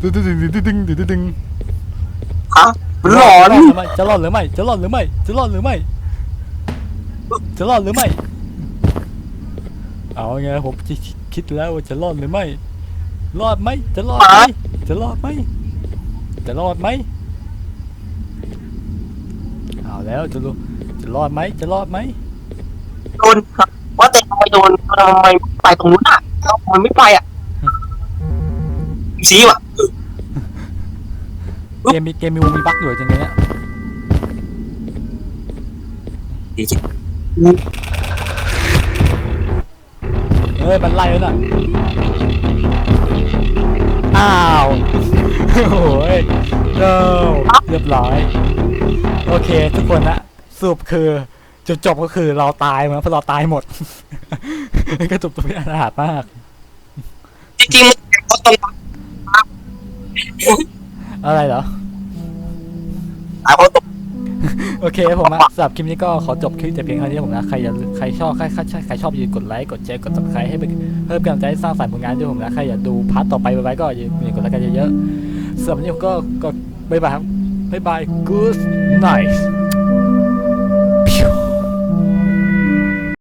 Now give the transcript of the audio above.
ดึงดึงดึงดึงดึงดึงดึงฮะมันหลอนจะรอดหรือไม่จะรอดหรือไม่จะรอดหรือไม่จะรอดหรือไม่ เอาไงผมคิดแล้วว่าจะรอดหรือไม่ รอดไหมจะรอดไหมจะรอดไหมจะรอดไหมเอาแล้วจะรู้จะรอดไหมจะรอดไหมโดนครับว่าแต่ทำไมโดนทำไมไปตรงนู้นอะทำไมไม่ไปอะ ชี้ว่ะเกมมีเกมมีวงมีบั๊กอยู่จริงๆเนี่ยดีจริงเอ้ยมันไล่แล้วน่ะอ้าวโอ้ยเ no เรียบร้อย โอเค ทุกคนนะสรุปคือจุดจบก็คือเราตายมาเพราะเราตายหมด ก็จบตัวเป็นอนาถมาก จริงๆมันตรง อะไรเหรอตายเพราะตรงโอเคผมนะสำหรับคลิปนี้ก็ขอจบคลิปแต่เพียงเท่านี้ผมนะ ใครอยากใครชอบใครใครใครชอบอย่าลืมกดไลค์ กดแชร์ กด subscribe ให้เป็นเพิ่มกำลังใจให้สร้างสรรค์ผลงานด้วยผมนะ ใครอยากดูพาร์ทต่อไปไว้ก็อย่าลืมกดไลค์กันเยอะๆสำหรับวันนี้ผมก็ก็บ๊ายบายครับบ๊ายบาย good night